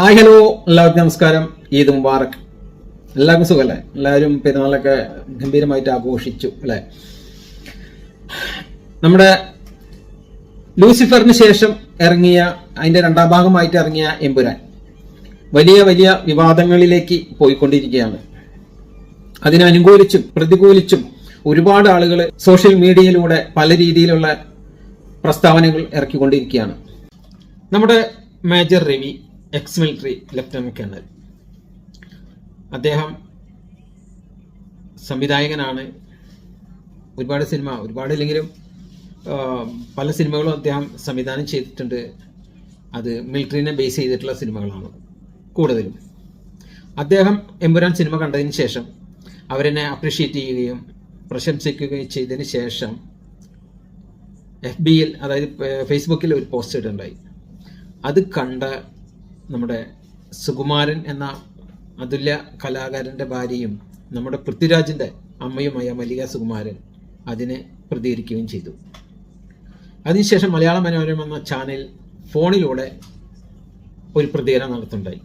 Hi hello. എല്ലാവർക്കും നമസ്കാരം. ഈദ് മുബാറക്. എല്ലാവർക്കും സുഖമല്ലേ? എല്ലാവരും പെരുന്നാളൊക്കെ ഗംഭീരമായിട്ട് ആഘോഷിച്ചു അല്ലേ? നമ്മുടെ ലൂസിഫറിന് ശേഷം ഇറങ്ങിയ അതിന്റെ രണ്ടാം ഭാഗമായിട്ട് ഇറങ്ങിയ എമ്പുരാൻ വലിയ വലിയ വിവാദങ്ങളിലേക്ക് പോയിക്കൊണ്ടിരിക്കുകയാണ്. അതിനനുകൂലിച്ചും പ്രതികൂലിച്ചും ഒരുപാട് ആളുകൾ സോഷ്യൽ മീഡിയയിലൂടെ പല രീതിയിലുള്ള പ്രസ്താവനകൾ ഇറക്കിക്കൊണ്ടിരിക്കുകയാണ്. നമ്മുടെ major Ravi ex military lieutenant colonel അദ്ദേഹം സംവിധായകനാണ്. ഒരുപാട് സിനിമ ഒരുപാട് ഇല്ലെങ്കിലും പല സിനിമകളും അദ്ദേഹം സംവിധാനം ചെയ്തിട്ടുണ്ട്. അത് മിലിറ്ററിനെ ബേസ് ചെയ്തിട്ടുള്ള സിനിമകളാണ് കൂടുതലും. അദ്ദേഹം എമ്പുരാൻ സിനിമ കണ്ടതിന് ശേഷം അവരെന്നെ അപ്രീഷിയേറ്റ് ചെയ്യുകയും പ്രശംസിക്കുകയും ചെയ്തതിന് ശേഷം എഫ് ബിയിൽ അതായത് ഫേസ്ബുക്കിൽ ഒരു പോസ്റ്റ് ഇട്ടുണ്ടായി അത് കണ്ട നമ്മുടെ സുകുമാരൻ എന്ന അതുല്യ കലാകാരന്റെ ഭാര്യയും നമ്മുടെ പൃഥ്വിരാജിന്റെ അമ്മയുമായ മല്ലിക സുകുമാരൻ അതിനെ പ്രതികരിക്കുകയും ചെയ്തു. അതിനുശേഷം മലയാള മനോരമ എന്ന ചാനൽ ഫോണിലൂടെ ഒരു പ്രതികരണം നടത്തുണ്ടായി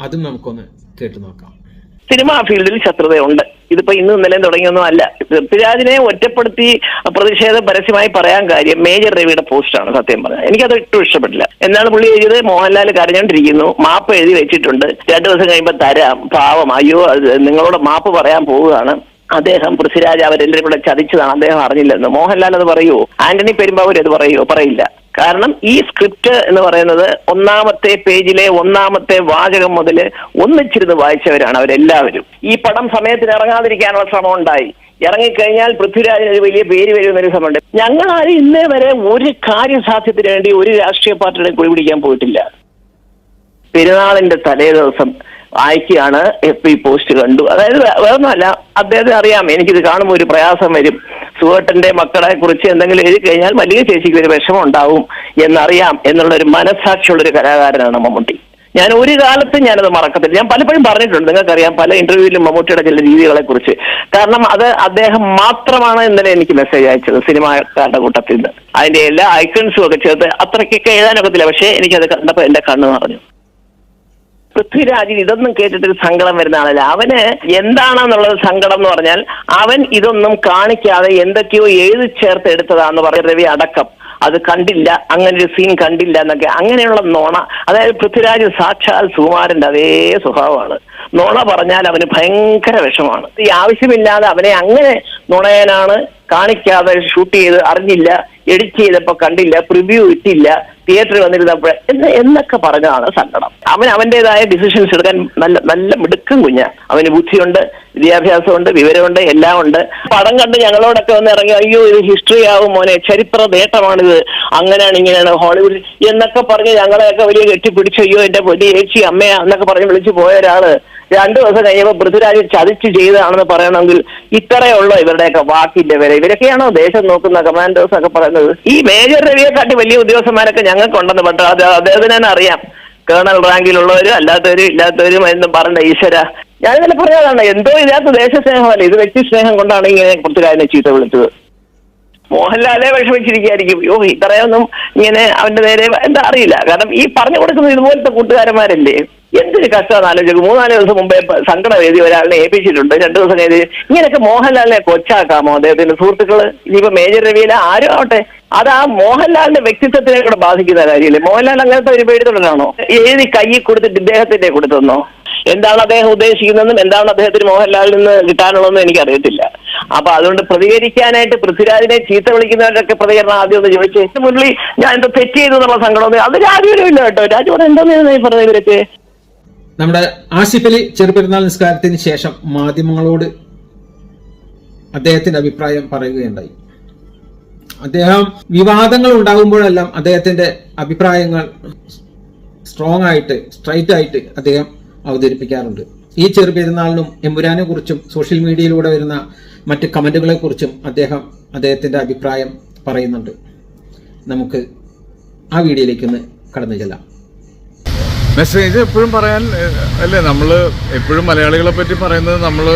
അതും നമുക്കൊന്ന് കേട്ടു നോക്കാം. സിനിമാ ഫീൽഡിൽ ശത്രുതയുണ്ട്. ഇതിപ്പോ ഇന്നും ഇന്നലെ തുടങ്ങിയൊന്നും അല്ല. പൃഥ്വിരാജിനെ ഒറ്റപ്പെടുത്തി പ്രതിഷേധം പരസ്യമായി പറയാൻ കാര്യം മേജർ രവിയുടെ പോസ്റ്റാണ് സത്യം പറഞ്ഞത് എനിക്കത് ഒട്ടും ഇഷ്ടപ്പെട്ടില്ല. എന്നാണ് പുള്ളി എഴുതിയത്? മോഹൻലാൽ കരഞ്ഞോണ്ടിരിക്കുന്നു. മാപ്പ് എഴുതി വെച്ചിട്ടുണ്ട്. രണ്ടു ദിവസം കഴിയുമ്പോൾ തരാം. പാവം. അയ്യോ നിങ്ങളോട് മാപ്പ് പറയാൻ പോവുകയാണ്. അദ്ദേഹം പൃഥ്വിരാജ് അവരെല്ലാവരും കൂടെ ചതിച്ചതാണ്. അദ്ദേഹം അറിഞ്ഞില്ലെന്ന്. മോഹൻലാൽ അത് പറയുവോ? ആന്റണി പെരുമ്പാവൂർ അത് പറയുവോ? പറയില്ല. കാരണം ഈ സ്ക്രിപ്റ്റ് എന്ന് പറയുന്നത് ഒന്നാമത്തെ പേജിലെ ഒന്നാമത്തെ വാചകം മുതൽ ഒന്നിച്ചിരുന്ന് വായിച്ചവരാണ് അവരെല്ലാവരും. ഈ പടം സമയത്തിന് ഇറങ്ങാതിരിക്കാനുള്ള ശ്രമം ഉണ്ടായി ഇറങ്ങിക്കഴിഞ്ഞാൽ പൃഥ്വിരാജിന് ഒരു വലിയ പേര് വരുമെന്നൊരു സമയമുണ്ട് ഞങ്ങൾ ആരും ഇന്നേ വരെ ഒരു കാര്യസാധ്യത്തിന് വേണ്ടി ഒരു രാഷ്ട്രീയ പാർട്ടിയുടെ കുഴി പിടിക്കാൻ പോയിട്ടില്ല. പെരുന്നാളിന്റെ തലേ ദിവസം വായിക്കുകയാണ് എഫ് പി പോസ്റ്റ് കണ്ടു. അതായത് വേറൊന്നുമല്ല അദ്ദേഹത്തിന് അറിയാം. എനിക്കിത് കാണുമ്പോൾ ഒരു പ്രയാസം വരും. സുഹൃത്തിന്റെ മക്കളെ കുറിച്ച് എന്തെങ്കിലും എഴുതി കഴിഞ്ഞാൽ വലിയ ചേച്ചിക്ക് ഒരു വിഷമം ഉണ്ടാവും എന്നറിയാം എന്നുള്ള ഒരു മനസ്സാക്ഷിയുള്ള ഒരു കലാകാരനാണ് മമ്മൂട്ടി. ഞാൻ ഒരു കാലത്തും ഞാനത് മറക്കത്തില്ല. ഞാൻ പലപ്പോഴും പറഞ്ഞിട്ടുണ്ട് നിങ്ങൾക്കറിയാം പല ഇന്റർവ്യൂവിലും മമ്മൂട്ടിയുടെ ചില രീതികളെ കുറിച്ച്. കാരണം അത് അദ്ദേഹം മാത്രമാണ് ഇന്നലെ എനിക്ക് മെസ്സേജ് അയച്ചത് സിനിമാക്കാരുടെ കൂട്ടത്തിൽ നിന്ന്. അതിന്റെ എല്ലാ ഐക്കൺസും ഒക്കെ ചേർത്ത് അത്രയ്ക്കൊക്കെ എഴുതാനൊക്കത്തില്ല. പക്ഷേ എനിക്കത് കണ്ടപ്പോൾ എന്റെ കണ്ണ് നിറഞ്ഞു. പൃഥ്വിരാജിന് ഇതൊന്നും കേട്ടിട്ട് സങ്കടം വരുന്ന ആളല്ല. അവന് എന്താണെന്നുള്ളത് സങ്കടം എന്ന് പറഞ്ഞാൽ അവൻ ഇതൊന്നും കാണിക്കാതെ എന്തൊക്കെയോ എഴുതി ചേർത്ത് എടുത്തതാന്ന് പറഞ്ഞ രവി അടക്കം. അത് കണ്ടില്ല അങ്ങനെ ഒരു സീൻ കണ്ടില്ല എന്നൊക്കെ. അങ്ങനെയുള്ള നോണ അതായത് പൃഥ്വിരാജ് സാക്ഷാൽ സുകുമാരന്റെ അതേ സ്വഭാവമാണ്. നോണ പറഞ്ഞാൽ അവന് ഭയങ്കര വിഷമാണ് ഈ ആവശ്യമില്ലാതെ അവനെ അങ്ങനെ നുണയനാണ് കാണിക്കാതെ ഷൂട്ട് ചെയ്ത് അറിഞ്ഞില്ല എഡിറ്റ് ചെയ്തപ്പോ കണ്ടില്ല പ്രിവ്യൂ ഇട്ടില്ല. തിയേറ്ററിൽ വന്നിരുന്നപ്പോൾ എന്ന് എന്നൊക്കെ പറഞ്ഞതാണ് സങ്കടം. അവൻ അവന്റേതായ ഡിസിഷൻസ് എടുക്കാൻ നല്ല നല്ല മിടുക്കും കുഞ്ഞ. അവന് ബുദ്ധിയുണ്ട് വിദ്യാഭ്യാസമുണ്ട് വിവരമുണ്ട് എല്ലാം ഉണ്ട് പടം കണ്ട് ഞങ്ങളോടൊക്കെ വന്ന് ഇറങ്ങി അയ്യോ ഇത് ഹിസ്റ്ററി ആവും മോനെ ചരിത്ര നേട്ടമാണിത്. അങ്ങനെയാണ് ഇങ്ങനെയാണ് ഹോളിവുഡ് എന്നൊക്കെ പറഞ്ഞ് ഞങ്ങളെയൊക്കെ വലിയ കെട്ടിപ്പിടിച്ച് അയ്യോ എന്റെ പൊതി ചേച്ചി അമ്മയാ എന്നൊക്കെ പറഞ്ഞ് വിളിച്ചു പോയ ഒരാൾ. രണ്ടു ദിവസം കഴിഞ്ഞപ്പോൾ പൃഥ്വിരാജ് ചതിച്ച് ചെയ്തതാണെന്ന് പറയണമെങ്കിൽ ഇത്രയുള്ള ഇവരുടെയൊക്കെ വാക്കിന്റെ വില. ഇവരൊക്കെയാണോ ദേശം നോക്കുന്ന കമാൻഡേഴ്സ് ഒക്കെ പറയുന്നത്? ഈ മേജർ രവിയെ കാട്ടി വലിയ ഉദ്യോഗസ്ഥന്മാരൊക്കെ ഞങ്ങൾക്കുണ്ടെന്ന് പക്ഷേ അത് അദ്ദേഹത്തിന് തന്നെ അറിയാം. കേണൽ റാങ്കിലുള്ളവരും അല്ലാത്തവരും ഇല്ലാത്തവരും എന്നും പറഞ്ഞ ഈശ്വര. ഞാൻ ഇന്നലെ പറയാതാണ് എന്തോ ഇതിനകത്ത് ദേശസ്നേഹമല്ല? ഇത് വ്യക്തി സ്നേഹം കൊണ്ടാണ് ഇങ്ങനെ പൃഥ്വിരാജിനെ ചീത്ത വിളിച്ചത്. മോഹൻലാലെ വിഷമിച്ചിരിക്കുകയായിരിക്കും. യോ ഇത്രയൊന്നും ഇങ്ങനെ അവന്റെ നേരെ എന്താ അറിയില്ല. കാരണം ഈ പറഞ്ഞു കൊടുക്കുന്നത് ഇതുപോലത്തെ കൂട്ടുകാരന്മാരല്ലേ? എന്തൊരു കഷ്ടമാണ് ആലോചിക്കും മൂന്നാൽ ദിവസം മുമ്പേ സങ്കടവേദി ഒരാളിനെ ഏൽപ്പിച്ചിട്ടുണ്ട്. രണ്ടു ദിവസം എഴുതി ഇങ്ങനെയൊക്കെ മോഹൻലാലിനെ കൊച്ചാക്കാമോ അദ്ദേഹത്തിന്റെ സുഹൃത്തുക്കൾ? ഇനിയിപ്പോ മേജർ രവിയിലെ ആരും ആവട്ടെ. അത് ആ മോഹൻലാലിന്റെ വ്യക്തിത്വത്തിനെ കൂടെ ബാധിക്കുന്ന കാര്യമില്ലേ? മോഹൻലാൽ അങ്ങനത്തെ ഒരു പേടിതൊടനാണോ എഴുതി കൈ കൊടുത്തിട്ട് ഇദ്ദേഹത്തിന്റെ കൊടുത്തെന്നോ? എന്താണ് അദ്ദേഹം ഉദ്ദേശിക്കുന്നതെന്നും എന്താണ് അദ്ദേഹത്തിന് മോഹൻലാലിൽ നിന്ന് കിട്ടാനുള്ളതെന്നും എനിക്കറിയത്തില്ല. അപ്പൊ അതുകൊണ്ട് പ്രതികരിക്കാനായിട്ട് പൃഥ്വിരാജിനെ ചീത്ത വിളിക്കുന്നവരൊക്കെ പ്രതികരണം ആദ്യം ഒന്ന് ചോദിച്ചു മുരളി ഞാൻ എന്തോ തെറ്റ് ചെയ്തു എന്നുള്ള സങ്കടം അത് രാജുവിനും ഇല്ല കേട്ടോ. രാജുവിടെ എന്താ പറഞ്ഞത് ഇവരൊക്കെ? നമ്മുടെ ആസിഫലി ചെറുപെരുന്നാൾ നിസ്കാരത്തിന് ശേഷം മാധ്യമങ്ങളോട് അദ്ദേഹത്തിന്റെ അഭിപ്രായം പറയുകയുണ്ടായി. അദ്ദേഹം വിവാദങ്ങൾ ഉണ്ടാകുമ്പോഴെല്ലാം അദ്ദേഹത്തിന്റെ അഭിപ്രായങ്ങൾ സ്ട്രോങ് ആയിട്ട് സ്ട്രൈറ്റ് ആയിട്ട് അദ്ദേഹം അവതരിപ്പിക്കാറുണ്ട്. ഈ ചെറുപെരുന്നാളിനും എമ്പുരാനെ കുറിച്ചും സോഷ്യൽ മീഡിയയിലൂടെ വരുന്ന മറ്റ് കമന്റുകളെ കുറിച്ചും അദ്ദേഹം അദ്ദേഹത്തിന്റെ അഭിപ്രായം പറയുന്നുണ്ട്. നമുക്ക് ആ വീഡിയോയിലേക്കൊന്ന് കടന്നു ചെല്ലാം. മെസ്സേജ് എപ്പോഴും പറയാൻ അല്ലേ? നമ്മൾ എപ്പോഴും മലയാളികളെ പറ്റി പറയുന്നത് നമ്മൾ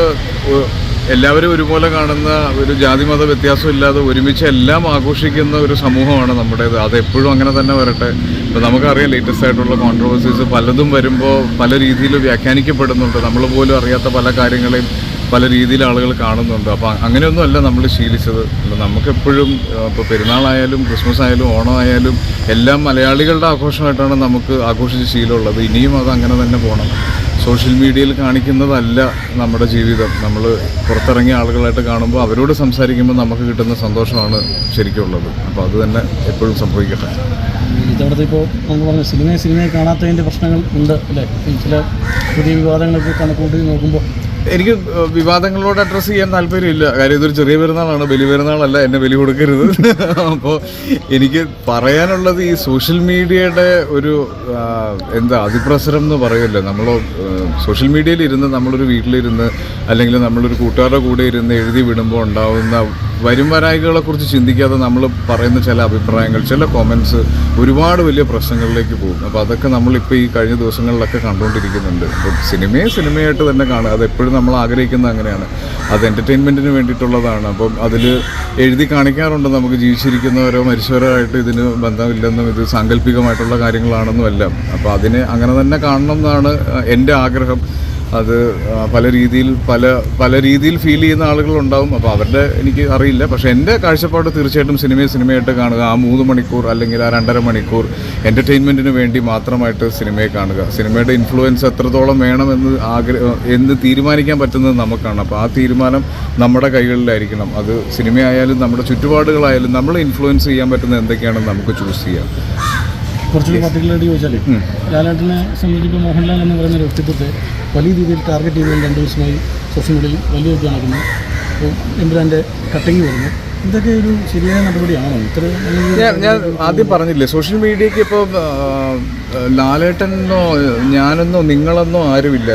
എല്ലാവരും ഒരുപോലെ കാണുന്ന ഒരു ജാതി മത വ്യത്യാസം ഇല്ലാതെ ഒരുമിച്ച് എല്ലാം ആഘോഷിക്കുന്ന ഒരു സമൂഹമാണ് നമ്മുടേത്. അതെപ്പോഴും അങ്ങനെ തന്നെ വരട്ടെ. ഇപ്പം നമുക്കറിയാം ലേറ്റസ്റ്റ് ആയിട്ടുള്ള കോൺട്രവേഴ്സീസ് പലതും വരുമ്പോൾ പല രീതിയിൽ വ്യാഖ്യാനിക്കപ്പെടുന്നുണ്ട്. നമ്മൾ പോലും അറിയാത്ത പല കാര്യങ്ങളെയും പല രീതിയിൽ ആളുകൾ കാണുന്നുണ്ട്. അപ്പോൾ അങ്ങനെയൊന്നുമല്ല നമ്മൾ ശീലിച്ചത്. നമുക്കെപ്പോഴും ഇപ്പോൾ പെരുന്നാളായാലും ക്രിസ്മസ് ആയാലും ഓണമായാലും എല്ലാം മലയാളികളുടെ ആഘോഷമായിട്ടാണ് നമുക്ക് ആഘോഷിച്ച് ശീലമുള്ളത്. ഇനിയും അത് അങ്ങനെ തന്നെ പോകണം സോഷ്യൽ മീഡിയയിൽ കാണിക്കുന്നതല്ല നമ്മുടെ ജീവിതം. നമ്മൾ പുറത്തിറങ്ങിയ ആളുകളായിട്ട് കാണുമ്പോൾ അവരോട് സംസാരിക്കുമ്പോൾ നമുക്ക് കിട്ടുന്ന സന്തോഷമാണ് ശരിക്കുള്ളത്. അപ്പോൾ അത് തന്നെ എപ്പോഴും സംഭവിക്കട്ടെ. ഇതവിടുത്തെ ഇപ്പോൾ നമ്മൾ പറഞ്ഞു സിനിമയെ സിനിമയെ കാണാത്തതിന്റെ പ്രശ്നങ്ങൾ ഉണ്ട് അല്ലേ? ചില പുതിയ വിവാദങ്ങളൊക്കെ കണക്കൂട്ടി നോക്കുമ്പോൾ എനിക്ക് വിവാദങ്ങളോട് അഡ്രസ്സ് ചെയ്യാൻ താല്പര്യമില്ല. കാര്യം ഇതൊരു ചെറിയ പെരുന്നാളാണ്. ബലി പെരുന്നാളല്ല. എന്നെ ബലി കൊടുക്കരുത്. അപ്പോൾ എനിക്ക് പറയാനുള്ളത് ഈ സോഷ്യൽ മീഡിയയുടെ ഒരു എന്താ അതിപ്രസരം എന്ന് പറയുമല്ലോ നമ്മൾ സോഷ്യൽ മീഡിയയിൽ ഇരുന്ന് നമ്മളൊരു വീട്ടിലിരുന്ന് അല്ലെങ്കിൽ നമ്മളൊരു കൂട്ടുകാരുടെ കൂടെ ഇരുന്ന് എഴുതി വിടുമ്പോൾ ഉണ്ടാവുന്ന വരും വരായികളെ കുറിച്ച് ചിന്തിക്കാതെ നമ്മൾ പറയുന്ന ചില അഭിപ്രായങ്ങൾ ചില കോമൻസ് ഒരുപാട് വലിയ പ്രശ്നങ്ങളിലേക്ക് പോകും. അപ്പോൾ അതൊക്കെ നമ്മളിപ്പോൾ ഈ കഴിഞ്ഞ ദിവസങ്ങളിലൊക്കെ കണ്ടുകൊണ്ടിരിക്കുന്നുണ്ട്. അപ്പോൾ സിനിമയെ സിനിമയായിട്ട് തന്നെ കാണുക. അത് എപ്പോഴും നമ്മൾ ആഗ്രഹിക്കുന്നത് അങ്ങനെയാണ്. അത് എന്റർടൈൻമെന്റിന് വേണ്ടിയിട്ടുള്ളതാണ്. അപ്പം അതിൽ എഴുതി കാണിക്കാറുണ്ട് നമുക്ക് ജീവിച്ചിരിക്കുന്നവരോ മരിച്ചവരോ ആയിട്ട് ഇതിന് ബന്ധമില്ലെന്നും ഇത് സാങ്കല്പികമായിട്ടുള്ള കാര്യങ്ങളാണെന്നും എല്ലാം. അപ്പോൾ അതിനെ അങ്ങനെ തന്നെ കാണണം എന്നാണ് എന്റെ ആഗ്രഹം. അത് പല രീതിയിൽ പല പല രീതിയിൽ ഫീൽ ചെയ്യുന്ന ആളുകളുണ്ടാവും. അപ്പോൾ അവരുടെ എനിക്ക് അറിയില്ല. പക്ഷേ എന്റെ കാഴ്ചപ്പാട് തീർച്ചയായിട്ടും സിനിമയെ സിനിമയായിട്ട് കാണുക ആ മൂന്ന് മണിക്കൂർ അല്ലെങ്കിൽ ആ രണ്ടര മണിക്കൂർ എന്റർടൈൻമെന്റിന് വേണ്ടി മാത്രമായിട്ട് സിനിമയെ കാണുക. സിനിമയുടെ ഇൻഫ്ലുവൻസ് എത്രത്തോളം വേണമെന്ന് ആഗ്രഹ എന്ന് തീരുമാനിക്കാൻ പറ്റുന്നത് നമുക്കാണ്. അപ്പോൾ ആ തീരുമാനം നമ്മുടെ കൈകളിലായിരിക്കണം. അത് സിനിമയായാലും നമ്മുടെ ചുറ്റുപാടുകളായാലും നമ്മൾ ഇൻഫ്ലുവൻസ് ചെയ്യാൻ പറ്റുന്ന എന്തൊക്കെയാണെന്ന് നമുക്ക് ചൂസ് ചെയ്യാം. കുറച്ചുകൂടി പർട്ടിക്കുലറായിട്ട് ചോദിച്ചാൽ ലാലേട്ടനെ സംബന്ധിച്ച് മോഹൻലാൽ എന്ന് പറയുന്ന ഒരു വ്യക്തിത്വത്തെ വലിയ രീതിയിൽ ടാർഗറ്റ് ചെയ്തുകൊണ്ട് രണ്ട് ദിവസമായി സോഷ്യൽ വലിയ ഇത് നടക്കുന്നു. അപ്പോൾ എമ്പുരാന്റെ കട്ടിങ് വരുന്നു. ഇതൊക്കെ ഒരു ശരിയായ നടപടിയാണോ? ഇത്ര ഞാൻ ഞാൻ ആദ്യം പറഞ്ഞില്ലേ സോഷ്യൽ മീഡിയക്ക് ഇപ്പോൾ ലാലേട്ടനോ ഞാനെന്നോ നിങ്ങളെന്നോ ആരുമില്ല.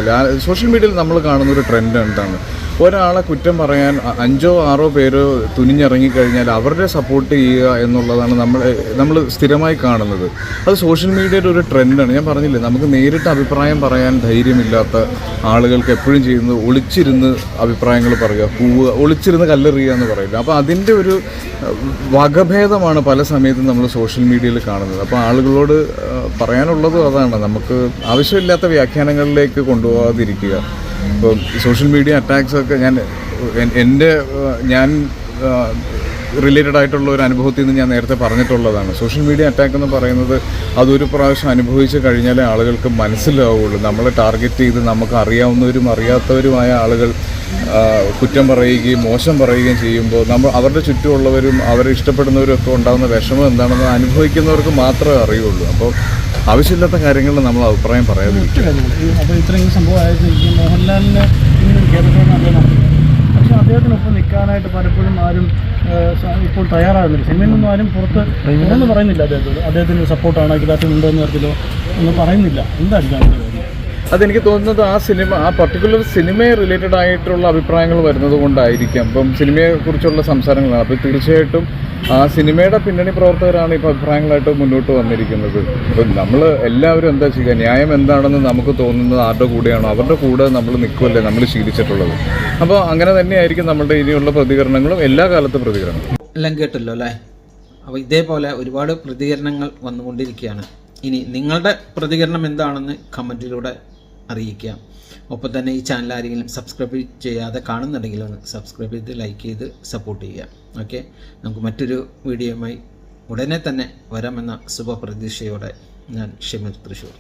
സോഷ്യൽ മീഡിയയിൽ നമ്മൾ കാണുന്ന ഒരു ട്രെൻഡ് എന്താണ്? ഒരാളെ കുറ്റം പറയാൻ അഞ്ചോ ആറോ പേര് തുനിഞ്ഞിറങ്ങിക്കഴിഞ്ഞാൽ അവരുടെ സപ്പോർട്ട് ചെയ്യുക എന്നുള്ളതാണ് നമ്മൾ നമ്മൾ സ്ഥിരമായി കാണുന്നത്. അത് സോഷ്യൽ മീഡിയയുടെ ഒരു ട്രെൻഡാണ് ഞാൻ പറഞ്ഞില്ലേ നമുക്ക് നേരിട്ട് അഭിപ്രായം പറയാൻ ധൈര്യമില്ലാത്ത ആളുകൾക്ക് എപ്പോഴും ചെയ്യുന്നത് ഒളിച്ചിരുന്ന് അഭിപ്രായങ്ങൾ പറയുക പൂവ് ഒളിച്ചിരുന്ന് കല്ലെറിയുക എന്ന് പറയില്ല അപ്പോൾ അതിന്റെ ഒരു വകഭേദമാണ് പല സമയത്തും നമ്മൾ സോഷ്യൽ മീഡിയയിൽ കാണുന്നത്. അപ്പോൾ ആളുകളോട് പറയാനുള്ളതും അതാണ്. നമുക്ക് ആവശ്യമില്ലാത്ത വ്യാഖ്യാനങ്ങളിലേക്ക് കൊണ്ടുപോകാതിരിക്കുക. ഇപ്പോൾ സോഷ്യൽ മീഡിയ അറ്റാക്സ് ഒക്കെ ഞാൻ എന്റെ ഞാൻ റിലേറ്റഡ് ആയിട്ടുള്ള ഒരു അനുഭവത്തിൽ നിന്ന് ഞാൻ നേരത്തെ പറഞ്ഞിട്ടുള്ളതാണ്. സോഷ്യൽ മീഡിയ അറ്റാക്ക് എന്ന് പറയുന്നത് അതൊരു പ്രാവശ്യം അനുഭവിച്ച് കഴിഞ്ഞാലേ ആളുകൾക്ക് മനസ്സിലാവുള്ളൂ. നമ്മളെ ടാർഗറ്റ് ചെയ്ത് നമുക്ക് അറിയാവുന്നവരും അറിയാത്തവരുമായ ആളുകൾ കുറ്റം പറയുകയും മോശം പറയുകയും ചെയ്യുമ്പോൾ നമ്മൾ അവരുടെ ചുറ്റുമുള്ളവരും അവരെ ഇഷ്ടപ്പെടുന്നവരും ഒക്കെ ഉണ്ടാകുന്ന വിഷമം എന്താണെന്ന് അനുഭവിക്കുന്നവർക്ക് മാത്രമേ അറിയുള്ളൂ. അപ്പോൾ ആവശ്യമില്ലാത്ത കാര്യങ്ങളിൽ നമ്മൾ അഭിപ്രായം പറയാതിരിക്കും അപ്പോൾ ഇത്രയും സംഭവമായിരുന്നു. എനിക്ക് മോഹൻലാലിന് ഇങ്ങനെ കേരളത്തിൽ നടക്കുന്നത് പക്ഷേ അദ്ദേഹത്തിനൊപ്പം നിൽക്കാനായിട്ട് പലപ്പോഴും ആരും ഇപ്പോൾ തയ്യാറാകുന്നില്ല. സിനിമയിൽ നിന്നും ആരും പുറത്ത് ഒന്നും പറയുന്നില്ല അദ്ദേഹത്തോട്. അദ്ദേഹത്തിന് സപ്പോർട്ടാണ്? ഇതിനകത്ത് ഉണ്ടോയെന്ന് തരത്തിലോ ഒന്നും പറയുന്നില്ല. എന്തായിരിക്കും അതെനിക്ക് തോന്നുന്നത് ആ സിനിമ ആ പർട്ടിക്കുലർ സിനിമയെ റിലേറ്റഡ് ആയിട്ടുള്ള അഭിപ്രായങ്ങൾ വരുന്നത് കൊണ്ടായിരിക്കാം. ഇപ്പം സിനിമയെ കുറിച്ചുള്ള സംസാരങ്ങളാണ്. അപ്പോൾ തീർച്ചയായിട്ടും ആ സിനിമയുടെ പിന്നണി പ്രവർത്തകരാണ് ഇപ്പോൾ അഭിപ്രായങ്ങളായിട്ട് മുന്നോട്ട് വന്നിരിക്കുന്നത്. അപ്പം നമ്മൾ എല്ലാവരും എന്താ ചെയ്യുക? ന്യായം എന്താണെന്ന് നമുക്ക് തോന്നുന്നത് ആരുടെ കൂടെയാണോ? അവരുടെ കൂടെ നമ്മൾ നിൽക്കുമല്ലേ നമ്മൾ ശീലിച്ചിട്ടുള്ളത്. അപ്പോൾ അങ്ങനെ തന്നെയായിരിക്കും നമ്മളുടെ ഇനിയുള്ള പ്രതികരണങ്ങളും എല്ലാ കാലത്തും പ്രതികരണം. എല്ലാം കേട്ടല്ലോ അല്ലേ? അപ്പോൾ ഇതേപോലെ ഒരുപാട് പ്രതികരണങ്ങൾ വന്നുകൊണ്ടിരിക്കുകയാണ്. ഇനി നിങ്ങളുടെ പ്രതികരണം എന്താണെന്ന് കമന്റിലൂടെ അറിയിക്കുക ഒപ്പം തന്നെ ഈ ചാനൽ ആരെങ്കിലും സബ്സ്ക്രൈബ് ചെയ്യാതെ കാണുന്നുണ്ടെങ്കിൽ സബ്സ്ക്രൈബ് ചെയ്ത് ലൈക്ക് ചെയ്ത് സപ്പോർട്ട് ചെയ്യുക. ഓക്കെ നമുക്ക് മറ്റൊരു വീഡിയോയുമായി ഉടനെ തന്നെ വരാമെന്ന ശുഭപ്രതീക്ഷയോടെ ഞാൻ ഷമീർ തൃശ്ശൂർ